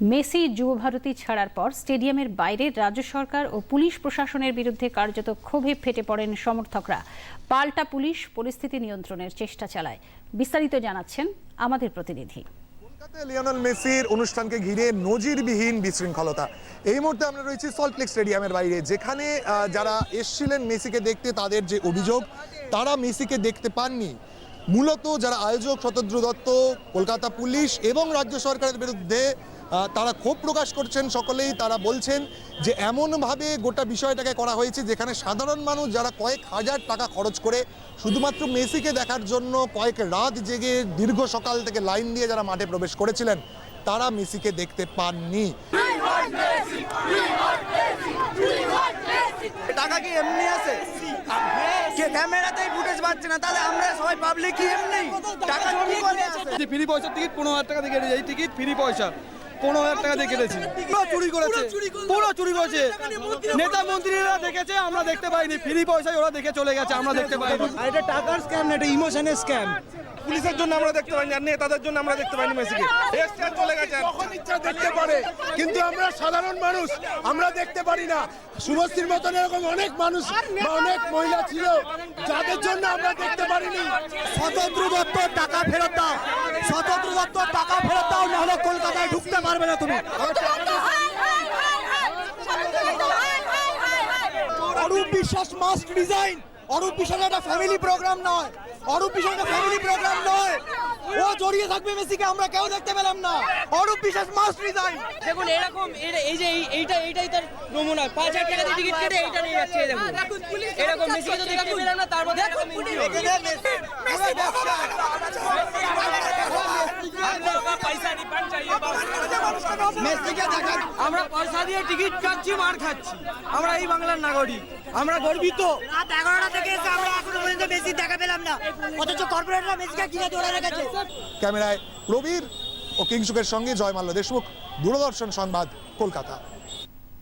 Messi Yuva Bharati ছাড়ার পর স্টেডিয়ামের বাইরে রাজ্য সরকার ও পুলিশ প্রশাসনের বিরুদ্ধে কার্যত ক্ষোভে ফেটে পড়েন সমর্থকরা। পাল্টা পুলিশ পরিস্থিতি নিয়ন্ত্রণের চেষ্টা চালায়। বিস্তারিত জানাচ্ছেন আমাদের প্রতিনিধি। লিওনেল মেসির অনুষ্ঠানকে ঘিরে নজিরবিহীন বিশৃঙ্খলতা। এই মুহূর্তে আমরা রয়েছি সল্টলেক স্টেডিয়ামের বাইরে। যেখানে যারা এসছিলেন মেসিকে দেখতে, তাদের যে অভিযোগ, তারা মেসিকে দেখতে পাননি। মূলত যারা আয়োজক শতদ্রু দত্ত, কলকাতা পুলিশ এবং রাজ্য সরকারের বিরুদ্ধে তারা ক্ষোভ প্রকাশ করছেন সকলেই। তারা বলছেন যে এমনভাবে গোটা বিষয়টাকে করা হয়েছে যেখানে সাধারণ মানুষ যারা কয়েক হাজার টাকা খরচ করে শুধুমাত্র মেসিকে দেখার জন্য কয়েক রাত জেগে দীর্ঘ সকাল থেকে লাইন দিয়ে যারা মাঠে প্রবেশ করেছিলেন তারা মেসিকে দেখতে পাননি। টাকা কি এমনি আছে? কে ক্যামেরাতেই ফুটেজ পাচ্ছে না তাহলে আমরা সবাই পাবলিক কি এমনি? টাকা চুরি করে ফ্রি পয়সার টিকিট পনেরো হাজার টাকা এই টিকিট ফ্রি পয়সা। পনেরো হাজার টাকা দিয়ে কেটেছি। পুরো চুরি করেছে। পুরো চুরি করেছে। নেতা মন্ত্রীরা দেখেছে আমরা দেখতে পাইনি। ফ্রি পয়সায় ওরা দেখে চলে গেছে আমরা দেখতে পাইনি। আর এটা টাকার স্ক্যাম না এটা ইমোশনের স্ক্যাম পুলিশের জন্য আমরা দেখতে পাইনি আর নেতাদের জন্য আমরা দেখতে পাইনি মেসিকে। এসছে চলে গেছে যখন ইচ্ছা দেখতে পারে। কিন্তু আমরা সাধারণ মানুষ আমরা দেখতে পারি না। শুভশ্রীর মতন এরকম অনেক মানুষ বা অনেক মহিলা ছিল যাদের জন্য আমরা দেখতে পারিনি। স্বতন্ত্র দত্ত টাকা ফেরত দাও। স্বতন্ত্র দত্ত টাকা কলকাতায় ঢুকতে পারবে না তুমি অরূপ বিশ্বাস মাস্ট রিজাইন অরূপ বিশ্বাস একটা ফ্যামিলি প্রোগ্রাম নয় অরূপ বিশ্বাস একটা ফ্যামিলি প্রোগ্রাম নয় ও জড়িয়ে থাকবে মেসিকে আমরা কেউ দেখতে পেলাম না অরূপ বিশ্বাস মাস্ট রিজাইন দেখুন এরকম এই যে এই- এইটা এইটাই তার নমুনা পাঁচ হাজার টাকা দিয়ে টিকিট কেটে এইটা নিয়ে যাচ্ছে দেখুন এরকম বেশি তো দেখতে পেলাম না তার মধ্যে এরকম entry হলো। মেসিকে দেখা আমরা পয়সা দিয়ে টিকিট কাটছি মার খাচ্ছি। আমরা এই বাংলার নাগরিক আমরা গর্বিত। রাত এগারোটা থেকে এসে আমরা এখনও পর্যন্ত বেশি দেখা পেলাম না। অথচ কর্পোরেটরা মেসিকে কিনে ধরে রেখেছে। ক্যামেরায় প্রবীর ও কিংসুকের সঙ্গে জয় জয়মাল্য দেশমুখ। দূরদর্শন সংবাদ কলকাতা।